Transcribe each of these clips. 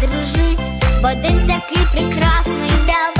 дружить, бо день такий прекрасний. Давай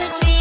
it's me.